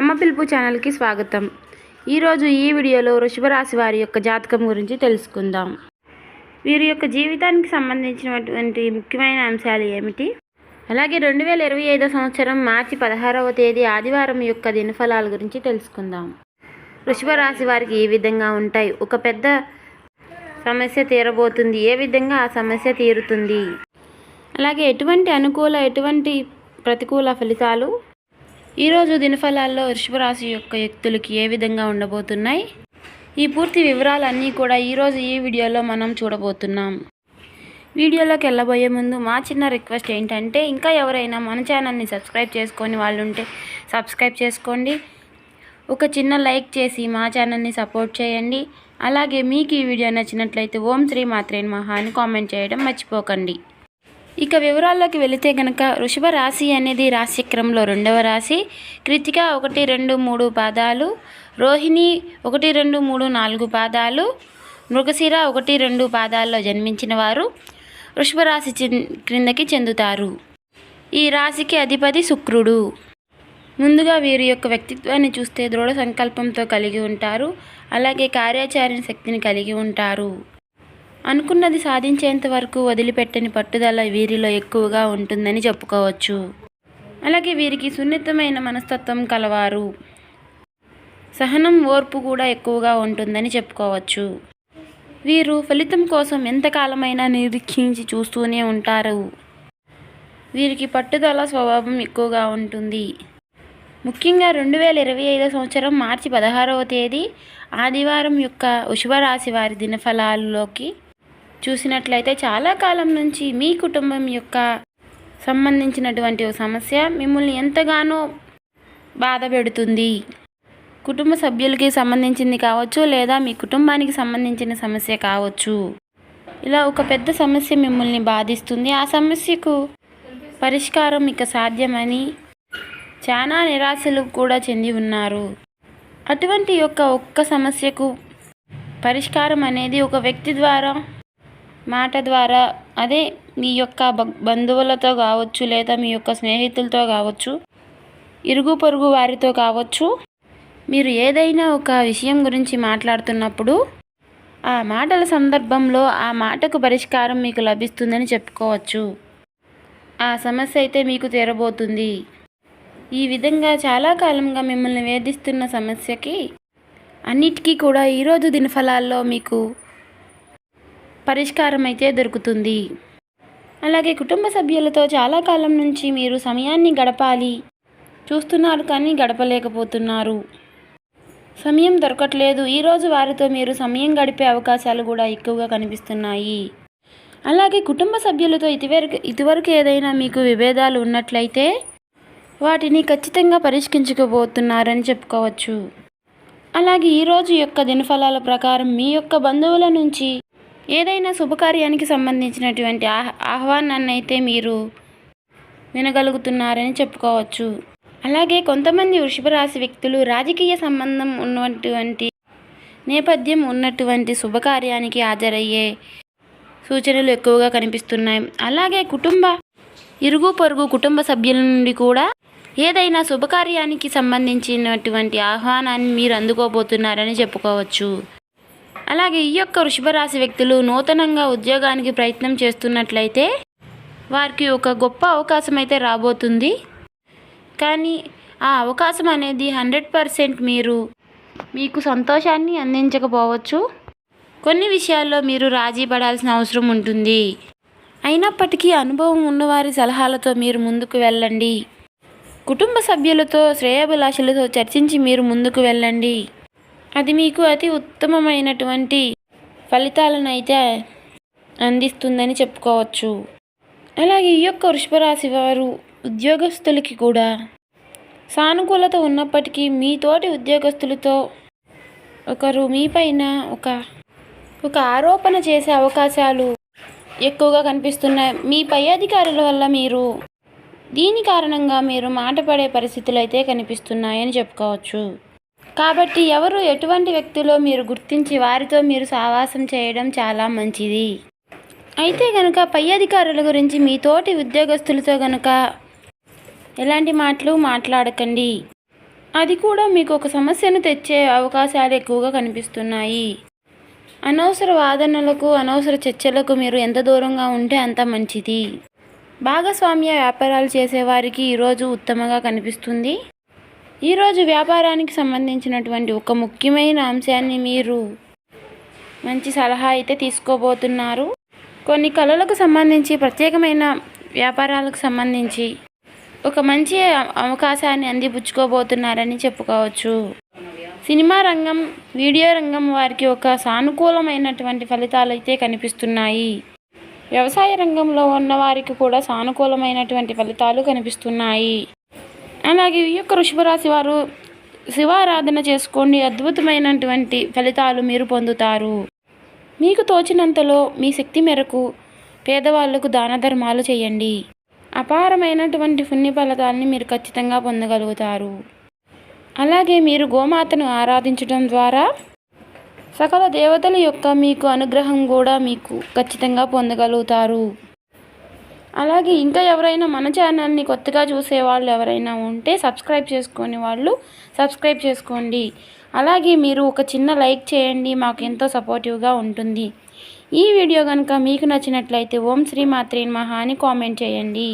అమ్మ పిలుపు ఛానల్కి స్వాగతం. ఈరోజు ఈ వీడియోలో వృషభరాశి వారి యొక్క జాతకం గురించి తెలుసుకుందాం. వీరి యొక్క జీవితానికి సంబంధించినటువంటి ముఖ్యమైన అంశాలు ఏమిటి? అలాగే రెండు వేల ఇరవై ఐదో సంవత్సరం మార్చి పదహారవ తేదీ ఆదివారం యొక్క దినఫలాల గురించి తెలుసుకుందాం. వృషభరాశి వారికి ఏ విధంగా ఉంటాయి? ఒక పెద్ద సమస్య తీరబోతుంది. ఏ విధంగా ఆ సమస్య తీరుతుంది? అలాగే ఎటువంటి అనుకూల ఎటువంటి ప్రతికూల ఫలితాలు ఈరోజు దినఫలాల్లో వృషభరాశి యొక్క వ్యక్తులకి ఏ విధంగా ఉండబోతున్నాయి? ఈ పూర్తి వివరాలన్నీ కూడా ఈరోజు ఈ వీడియోలో మనం చూడబోతున్నాం. వీడియోలోకి వెళ్ళబోయే ముందు మా చిన్న రిక్వెస్ట్ ఏంటంటే ఇంకా ఎవరైనా మన ఛానల్ని సబ్స్క్రైబ్ చేసుకొని వాళ్ళు ఉంటే సబ్స్క్రైబ్ చేసుకోండి. ఒక చిన్న లైక్ చేసి మా ఛానల్ని సపోర్ట్ చేయండి. అలాగే మీకు ఈ వీడియో నచ్చినట్లయితే ఓం శ్రీ మాత్రేన్ మహా అని కామెంట్ చేయడం మర్చిపోకండి. ఇక వివరాల్లోకి వెళితే గనక వృషభ రాశి అనేది రాశిక్రమంలో రెండవ రాశి. కృతిక ఒకటి రెండు మూడు పాదాలు. రోహిణి ఒకటి రెండు మూడు నాలుగు పాదాలు. మృగశిర ఒకటి రెండు పాదాల్లో జన్మించిన వారు వృషభ రాశి క్రిందకి చెందుతారు. ఈ రాశికి అధిపతి శుక్రుడు. ముందుగా వీరి యొక్క వ్యక్తిత్వాన్ని చూస్తే దృఢ సంకల్పంతో కలిగి ఉంటారు. అలాగే కార్యాచరణ శక్తిని కలిగి ఉంటారు. అనుకున్నది సాధించేంత వరకు వదిలిపెట్టని పట్టుదల వీరిలో ఎక్కువగా ఉంటుందని చెప్పుకోవచ్చు. అలాగే వీరికి సున్నితమైన మనస్తత్వం కలవారు. సహనం ఓర్పు కూడా ఎక్కువగా ఉంటుందని చెప్పుకోవచ్చు. వీరు ఫలితం కోసం ఎంతకాలమైనా నిరీక్షించి చూస్తూనే ఉంటారు. వీరికి పట్టుదల స్వభావం ఎక్కువగా ఉంటుంది. ముఖ్యంగా రెండు వేల ఇరవై ఐదో సంవత్సరం మార్చి పదహారవ తేదీ ఆదివారం యొక్క వృషభరాశి వారి దినఫలాల్లోకి చూసినట్లయితే చాలా కాలం నుంచి మీ కుటుంబం యొక్క సంబంధించినటువంటి ఒక సమస్య మిమ్మల్ని ఎంతగానో బాధ పెడుతుంది. కుటుంబ సభ్యులకి సంబంధించింది కావచ్చు లేదా మీ కుటుంబానికి సంబంధించిన సమస్య కావచ్చు. ఇలా ఒక పెద్ద సమస్య మిమ్మల్ని బాధిస్తుంది. ఆ సమస్యకు పరిష్కారం ఇక సాధ్యమని చాలా నిరాశలు కూడా చెంది ఉన్నారు. అటువంటి యొక్క ఒక్క సమస్యకు పరిష్కారం అనేది ఒక వ్యక్తి ద్వారా మాట ద్వారా అదే మీ యొక్క బ- బంధువులతో కావచ్చు లేదా మీ యొక్క స్నేహితులతో కావచ్చు ఇరుగు పొరుగు వారితో కావచ్చు మీరు ఏదైనా ఒక విషయం గురించి మాట్లాడుతున్నప్పుడు ఆ మాటల సందర్భంలో ఆ మాటకు పరిష్కారం మీకు లభిస్తుందని చెప్పుకోవచ్చు. ఆ సమస్య అయితే మీకు తీరబోతుంది. ఈ విధంగా చాలా కాలంగా మిమ్మల్ని వేధిస్తున్న సమస్యకి అన్నిటికీ కూడా ఈరోజు దినఫలాల్లో మీకు పరిష్కారం అయితే దొరుకుతుంది. అలాగే కుటుంబ సభ్యులతో చాలా కాలం నుంచి మీరు సమయాన్ని గడపాలి. చూస్తున్నారు కానీ గడపలేకపోతున్నారు. సమయం దొరకట్లేదు. ఈరోజు వారితో మీరు సమయం గడిపే అవకాశాలు కూడా ఎక్కువగా కనిపిస్తున్నాయి. అలాగే కుటుంబ సభ్యులతో ఇదివరకు ఇదివరకు ఏదైనా మీకు విభేదాలు ఉన్నట్లయితే వాటిని ఖచ్చితంగా పరిష్కరించుకోబోతున్నారని చెప్పుకోవచ్చు. అలాగే ఈరోజు యొక్క దినఫలాల ప్రకారం మీ యొక్క బంధువుల నుంచి ఏదైనా శుభకార్యానికి సంబంధించినటువంటి ఆహ్ ఆహ్వానాన్ని అయితే మీరు వినగలుగుతున్నారని చెప్పుకోవచ్చు. అలాగే కొంతమంది వృషభ రాశి వ్యక్తులు రాజకీయ సంబంధం ఉన్నటువంటి నేపథ్యం ఉన్నటువంటి శుభకార్యానికి హాజరయ్యే సూచనలు ఎక్కువగా కనిపిస్తున్నాయి. అలాగే కుటుంబ ఇరుగు పొరుగు కుటుంబ సభ్యుల నుండి కూడా ఏదైనా శుభకార్యానికి సంబంధించినటువంటి ఆహ్వానాన్ని మీరు అందుకోబోతున్నారని చెప్పుకోవచ్చు. అలాగే ఈ యొక్క వృషభ రాశి వ్యక్తులు నూతనంగా ఉద్యోగానికి ప్రయత్నం చేస్తున్నట్లయితే వారికి ఒక గొప్ప అవకాశం అయితే రాబోతుంది. కానీ ఆ అవకాశం అనేది హండ్రెడ్ పర్సెంట్ మీరు మీకు సంతోషాన్ని అందించకపోవచ్చు. కొన్ని విషయాల్లో మీరు రాజీ పడాల్సిన అవసరం ఉంటుంది. అయినప్పటికీ అనుభవం ఉన్నవారి సలహాలతో మీరు ముందుకు వెళ్ళండి. కుటుంబ సభ్యులతో శ్రేయాభిలాషులతో చర్చించి మీరు ముందుకు వెళ్ళండి. అది మీకు అతి ఉత్తమమైనటువంటి ఫలితాలను అయితే అందిస్తుందని చెప్పుకోవచ్చు. అలాగే ఈ యొక్క వృషభరాశి వారు ఉద్యోగస్తులకి కూడా సానుకూలత ఉన్నప్పటికీ మీ తోటి ఉద్యోగస్తులతో ఒకరు మీపైన ఒక ఒక ఆరోపణ చేసే అవకాశాలు ఎక్కువగా కనిపిస్తున్నాయి. మీ పై అధికారుల వల్ల మీరు దీని కారణంగా మీరు మాట పడే పరిస్థితులు అయితే కనిపిస్తున్నాయని చెప్పుకోవచ్చు. కాబట్టి ఎవరు ఎటువంటి వ్యక్తులో మీరు గుర్తించి వారితో మీరు సావాసం చేయడం చాలా మంచిది. అయితే కనుక పై అధికారుల గురించి మీ తోటి ఉద్యోగస్తులతో కనుక ఎలాంటి మాటలు మాట్లాడకండి. అది కూడా మీకు ఒక సమస్యను తెచ్చే అవకాశాలు ఎక్కువగా కనిపిస్తున్నాయి. అనవసర వాదనలకు అనవసర చర్చలకు మీరు ఎంత దూరంగా ఉంటే అంత మంచిది. భాగస్వామ్య వ్యాపారాలు చేసేవారికి ఈరోజు ఉత్తమంగా కనిపిస్తుంది. ఈరోజు వ్యాపారానికి సంబంధించినటువంటి ఒక ముఖ్యమైన అంశాన్ని మీరు మంచి సలహా అయితే తీసుకోబోతున్నారు. కొన్ని కళలకు సంబంధించి ప్రత్యేకమైన వ్యాపారాలకు సంబంధించి ఒక మంచి అవకాశాన్ని అందిపుచ్చుకోబోతున్నారని చెప్పుకోవచ్చు. సినిమా రంగం వీడియో రంగం వారికి ఒక సానుకూలమైనటువంటి ఫలితాలు అయితే కనిపిస్తున్నాయి. వ్యవసాయ రంగంలో ఉన్న వారికి కూడా సానుకూలమైనటువంటి ఫలితాలు కనిపిస్తున్నాయి. అలాగే ఈ యొక్క వృషభరాశి వారు శివారాధన చేసుకోండి. అద్భుతమైనటువంటి ఫలితాలు మీరు పొందుతారు. మీకు తోచినంతలో మీ శక్తి మేరకు పేదవాళ్ళకు దాన ధర్మాలు చేయండి. అపారమైనటువంటి పుణ్య ఫలితాలని మీరు ఖచ్చితంగా పొందగలుగుతారు. అలాగే మీరు గోమాతను ఆరాధించడం ద్వారా సకల దేవతల యొక్క మీకు అనుగ్రహం కూడా మీకు ఖచ్చితంగా పొందగలుగుతారు. అలాగే ఇంకా ఎవరైనా మన ఛానల్ని కొత్తగా చూసే వాళ్ళు ఎవరైనా ఉంటే సబ్స్క్రైబ్ చేసుకునే వాళ్ళు సబ్స్క్రైబ్ చేసుకోండి. అలాగే మీరు ఒక చిన్న లైక్ చేయండి మాకు ఎంతో సపోర్టివ్గా ఉంటుంది. ఈ వీడియో కనుక మీకు నచ్చినట్లయితే ఓం శ్రీ మాత్రే మహా అని కామెంట్ చేయండి.